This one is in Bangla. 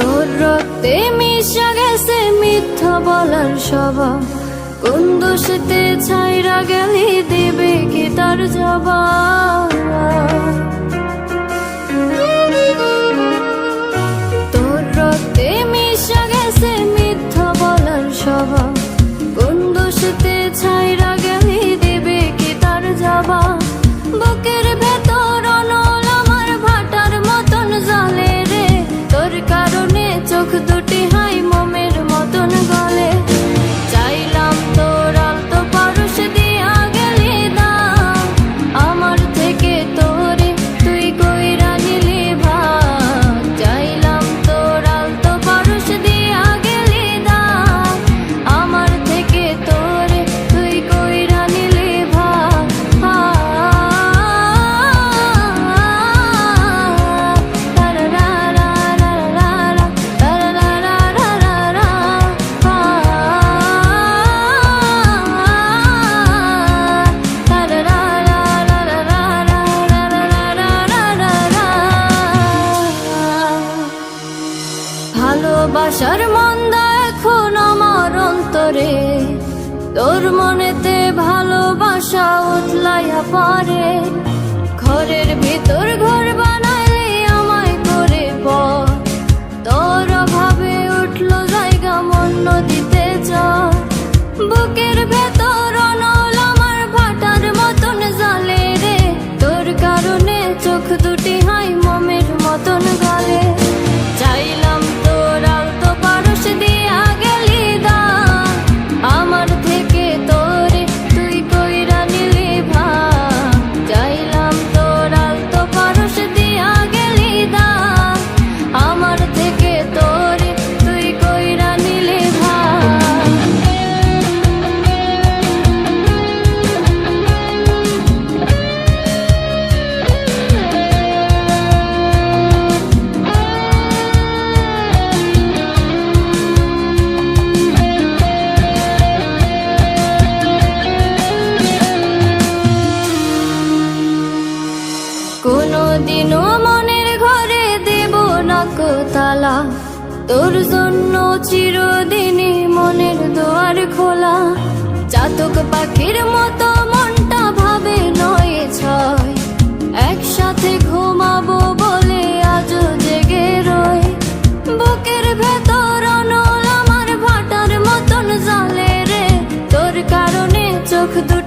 তোর রক্তে মিশা গেছে মিথ্যা বলার স্বভাব। কোন দোষেতে ছাইরা গেলি দেবে কি তার জবাব? ভালোবাসার মন্দা এখন আমার অন্তরে। তোর মনেতে ভালোবাসা উতলাইয়া পারে ঘরের ভিতর ঘর তালা। তোর জন্য চিরদিনই মনের দোয়ার খোলা। চাতক পাখির মতো মনটা ভাবে নয় ছয়। একসাথে ঘুমাবো বলে আজ জেগে রয় বুকের ভেতর অনল আমার ভাটার মতন জালে রে। তোর কারণে চোখ দু